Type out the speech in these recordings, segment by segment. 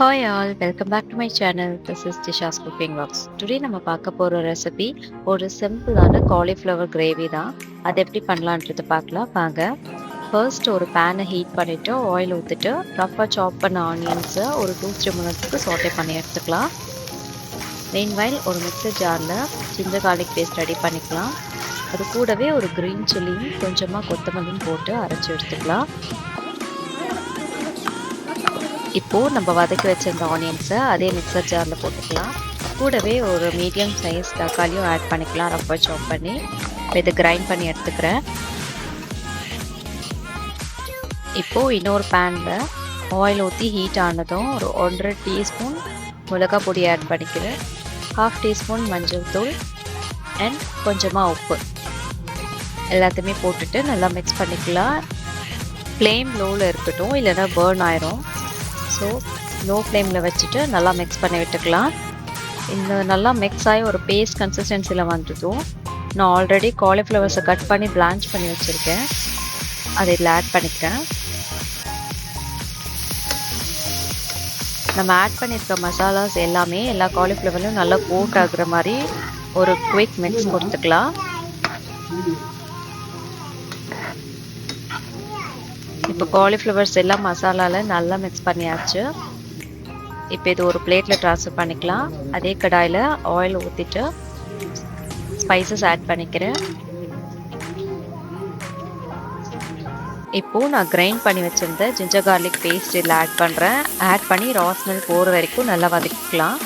Hi all welcome back to my channel this is Disha's cooking vlogs today நம்ம பார்க்க போகிற recipe ஒரு சிம்பிளான காலிஃப்ளவர் கிரேவி தான். அது எப்படி பண்ணலான்றது பார்க்கலாம். வாங்க. ஃபர்ஸ்ட் ஒரு பேனை ஹீட் பண்ணிவிட்டு ஆயில் ஊற்றிட்டு ரஃப்பாக சாப் பண்ண ஆனியன்ஸை ஒரு டூ த்ரீ மினிட்ஸ்க்கு சோட்டே பண்ணி எடுத்துக்கலாம். மெயின்வைல் ஒரு மிக்சர் ஜாரில் ஜிஞ்சர் கார்லிக் பேஸ்ட் ரெடி பண்ணிக்கலாம். அது கூடவே ஒரு க்ரீன் சில்லியும் கொஞ்சமாக கொத்தமல்லியும் போட்டு அரைச்சி எடுத்துக்கலாம். இப்போது நம்ம வதக்கி வச்சிருந்த ஆனியன்ஸை அதே மிக்சர் ஜாரில் போட்டுக்கலாம். கூடவே ஒரு மீடியம் சைஸ் தக்காளியும் ஆட் பண்ணிக்கலாம். ரொம்ப சாப் பண்ணி இப்போ இதை கிரைண்ட் பண்ணி எடுத்துக்கிறேன். இப்போது இன்னொரு பேனில் ஆயில் ஊற்றி ஹீட் ஆனதும் ஒரு ஒன்றரை டீஸ்பூன் மிளகா பொடி ஆட் பண்ணிக்கிறேன். ஹாஃப் டீஸ்பூன் மஞ்சள் தூள் அண்ட் கொஞ்சமாக உப்பு. எல்லாத்தையுமே போட்டுட்டு நல்லா மிக்ஸ் பண்ணிக்கலாம். ஃப்ளேம் லோவில் இருக்கட்டும் இல்லைன்னா பேர்ன் ஆயிரும். ஸோ லோ ஃப்ளேமில் வச்சுட்டு நல்லா மிக்ஸ் பண்ணி விட்டுக்கலாம். இந்த நல்லா மிக்ஸ் ஆகி ஒரு பேஸ்ட் கன்சிஸ்டன்சியில் வந்துட்டதும் நான் ஆல்ரெடி காலிஃப்ளவர்ஸை கட் பண்ணி பிளான்ச் பண்ணி வச்சுருக்கேன். அதை இதில் ஆட் பண்ணிக்கிறேன். நம்ம ஆட் பண்ணியிருக்க மசாலாஸ் எல்லாமே எல்லா காலிஃப்ளவர்லையும் நல்லா கோட் ஆகுற மாதிரி ஒரு குயிக் மிக்ஸ் கொடுத்துக்கலாம். இப்போ காலிஃப்ளவர்ஸ் எல்லாம் மசாலாவில் நல்லா மிக்ஸ் பண்ணியாச்சு. இப்போ இது ஒரு பிளேட்டில் ட்ரான்ஸ்ஃபர் பண்ணிக்கலாம். அதே கடாயில் ஆயில் ஊற்றிட்டு ஸ்பைசஸ் ஆட் பண்ணிக்கிறேன். இப்போது நான் கிரைண்ட் பண்ணி வச்சுருந்த ஜிஞ்சர் கார்லிக் பேஸ்ட் இதில் ஆட் பண்ணுறேன் ஆட் பண்ணி ராஸ் ஸ்மெல் போகிற வரைக்கும் நல்லா வதக்கிக்கலாம்.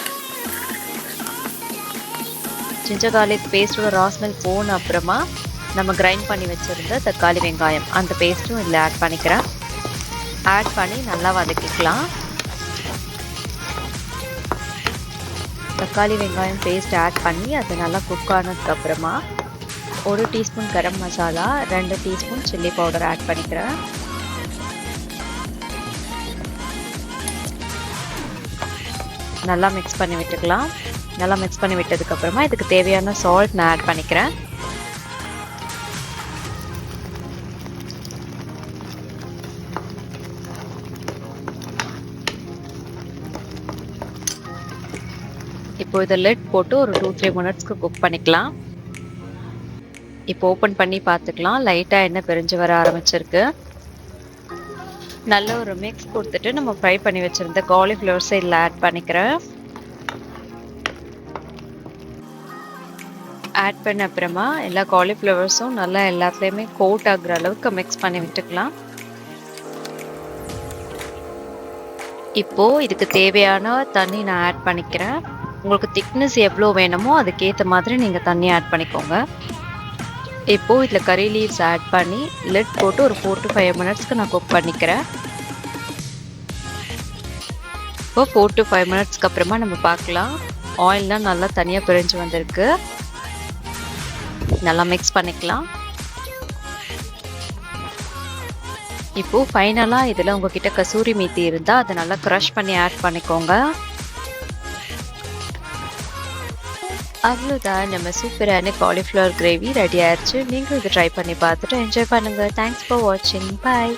ஜிஞ்சர் கார்லிக் பேஸ்ட்டோட ராஸ் ஸ்மெல் போன அப்புறமா நம்ம கிரைண்ட் பண்ணி வச்சுருந்த தக்காளி வெங்காயம். அந்த பேஸ்ட்டும் இதில் ஆட் பண்ணிக்கிறேன். ஆட் பண்ணி நல்லா வதக்கிக்கலாம். தக்காளி வெங்காயம் பேஸ்ட் ஆட் பண்ணி அது நல்லா குக் ஆனதுக்கப்புறமா ஒரு டீஸ்பூன் கரம் மசாலா ரெண்டு டீஸ்பூன் சில்லி பவுடர் ஆட் பண்ணிக்கிறேன். நல்லா மிக்ஸ் பண்ணி விட்டுக்கலாம். நல்லா மிக்ஸ் பண்ணி விட்டதுக்கப்புறமா இதுக்கு தேவையான சால்ட் நான் ஆட் பண்ணிக்கிறேன். இப்போ இதை லெட் போட்டு ஒரு டூ த்ரீ மினிட்ஸ்க்கு குக் பண்ணிக்கலாம். இப்போ ஓப்பன் பண்ணி பார்த்துக்கலாம். லைட்டாக எண்ணெய் பிரிஞ்சு வர ஆரம்பிச்சிருக்கு. நல்ல ஒரு மிக்ஸ் கொடுத்துட்டு நம்ம ஃப்ரை பண்ணி வச்சுருந்த காலிஃப்ளவர்ஸை இதில் ஆட் பண்ணிக்கிறேன். ஆட் பண்ண அப்புறமா எல்லா காலிஃப்ளவர்ஸும் நல்லா எல்லாத்துலேயுமே கோட் ஆகுற அளவுக்கு மிக்ஸ் பண்ணி விட்டுக்கலாம். இப்போது இதுக்கு தேவையான தண்ணி நான் ஆட் பண்ணிக்கிறேன். உங்களுக்கு திக்னஸ் எவ்வளோ வேணுமோ அதுக்கேற்ற மாதிரி நீங்கள் தண்ணி ஆட் பண்ணிக்கோங்க. இப்போது இதில் கறி லீவ்ஸ் ஆட் பண்ணி லெட் போட்டு ஒரு ஃபோர் டு ஃபைவ் மினிட்ஸ்க்கு நான் குக் பண்ணிக்கிறேன். இப்போ ஃபோர் டு ஃபைவ் மினிட்ஸ்க்கு அப்புறமா நம்ம பார்க்கலாம். ஆயில்லாம் நல்லா தனியாக பிரிஞ்சு வந்திருக்கு. நல்லா மிக்ஸ் பண்ணிக்கலாம். இப்போது ஃபைனலாக இதில் உங்ககிட்ட கசூரி மீத்தி இருந்தால் அதை நல்லா க்ரஷ் பண்ணி ஆட் பண்ணிக்கோங்க. அவ்வளோதான் நம்ம சூப்பரான காலிஃப்ளவர் கிரேவி ரெடி ஆயிடுச்சு நீங்களும் இதை ட்ரை பண்ணி பார்த்துட்டு என்ஜாய் பண்ணுங்கள் தேங்க்ஸ் ஃபார் வாட்சிங் பாய்